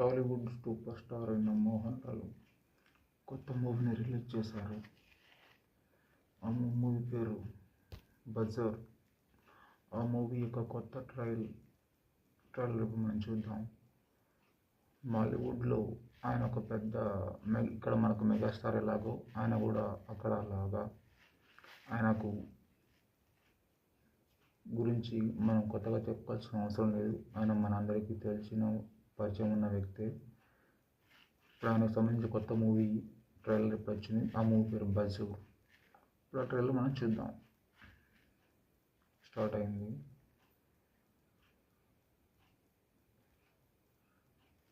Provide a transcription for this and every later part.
Tollywood super star అయిన మోహన్ లాల్ కొత్త మూవీని రిలీజ్ చేశారు. ఆ మూవీ పేరు బజార్. ఆ మూవీ యొక్క కొత్త ట్రయల్ ట్రైలర్ మనం చూద్దాం. బాలీవుడ్లో ఆయన ఒక పెద్ద మె ఇక్కడ మనకు మెగాస్టార్ ఎలాగో ఆయన కూడా అక్కడ అలాగా ఆయనకు గురించి మనం కొత్తగా చెప్పాల్సిన అవసరం లేదు. ఆయన మన అందరికీ తెలిసిన పరిచయం ఉన్న వ్యక్తే. ఇప్పుడు ఆయనకు సంబంధించి కొత్త మూవీ ట్రైలర్ ఇప్పుడు వచ్చింది. ఆ మూవీ పేరు బజ్. ఇప్పుడు ఆ ట్రైలర్ మనం చూద్దాం. స్టార్ట్ అయింది.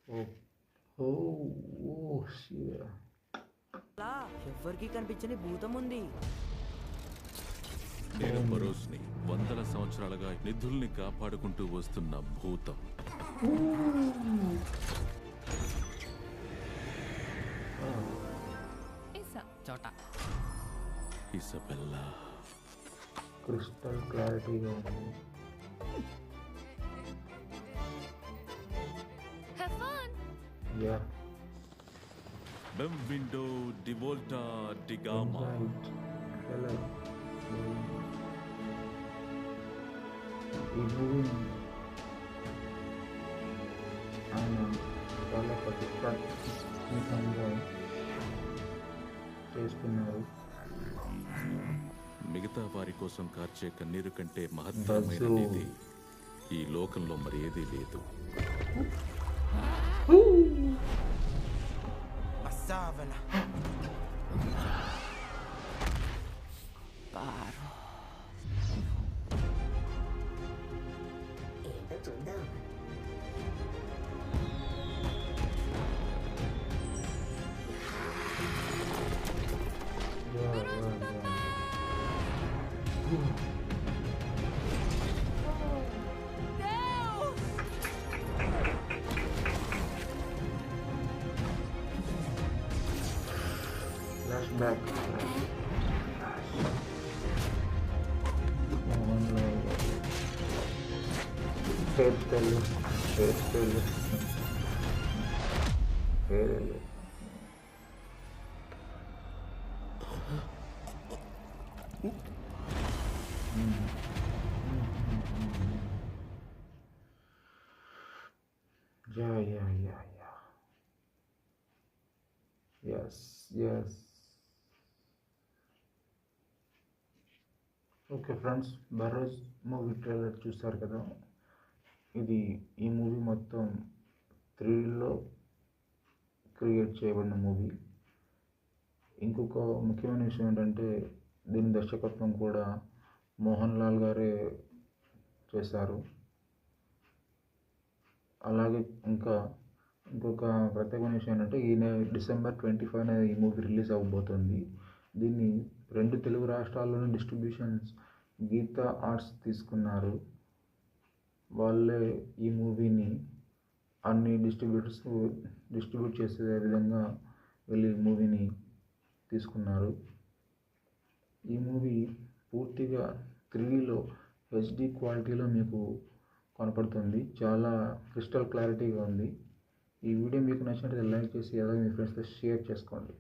ఓ ఓ ఓ ఎవ్వరికి కనిపించని భూతం ఉంది. నేను ఫరోజ్ని వందల సంవత్సరాలుగా నిధుల్ని కాపాడుకుంటూ వస్తున్న భూతం. చోట. ఇసబెల్లా. క్రిస్టల్ క్లారిటీగా ఉంది. యా బెంవిండో డివోల్టా డిగామా రైట్ హలో ఈ మూవీని ఆయన చాలా ప్రతిష్టాత్మకంగా చేసుకున్నారు మిగతా వారి కోసం కార్చే కన్నీరు కంటే మహత్తరమైన బస్సు. నిధి ఈ లోకంలో మరి ఏదీ లేదు Passavano. back. Yeah, yeah, yeah, yeah. Yes, yes. Okay friends Barroz movie trailer చూస్తారు కదా? ఇది ఈ మూవీ మొత్తం త్రీలో క్రియేట్ చేయబడిన మూవీ. ఇంకొక ముఖ్యమైన విషయం ఏంటంటే దీని దర్శకత్వం కూడా మోహన్ లాల్ గారే చేశారు. అలాగే ఇంకా ఇంకొక ప్రత్యేకమైన విషయం ఏంటంటే ఈ డిసెంబర్ ట్వంటీ ఫైవ్ ఈ మూవీ రిలీజ్ అవ్వబోతుంది. దీన్ని రెండు తెలుగు రాష్ట్రాల్లోని డిస్ట్రిబ్యూషన్స్ గీతా ఆర్ట్స్ తీసుకున్నారు. వాళ్ళే ఈ మూవీని అన్ని డిస్ట్రిబ్యూటర్స్ డిస్ట్రిబ్యూట్ చేసే విధంగా వెళ్ళి మూవీని తీసుకున్నారు. ఈ మూవీ పూర్తిగా త్రీలో హెచ్డి క్వాలిటీలో మీకు కనపడుతుంది. చాలా క్రిస్టల్ క్లారిటీగా ఉంది. ఈ వీడియో మీకు నచ్చినట్లయితే లైక్ చేసి అలాగే మీ ఫ్రెండ్స్తో షేర్ చేసుకోండి.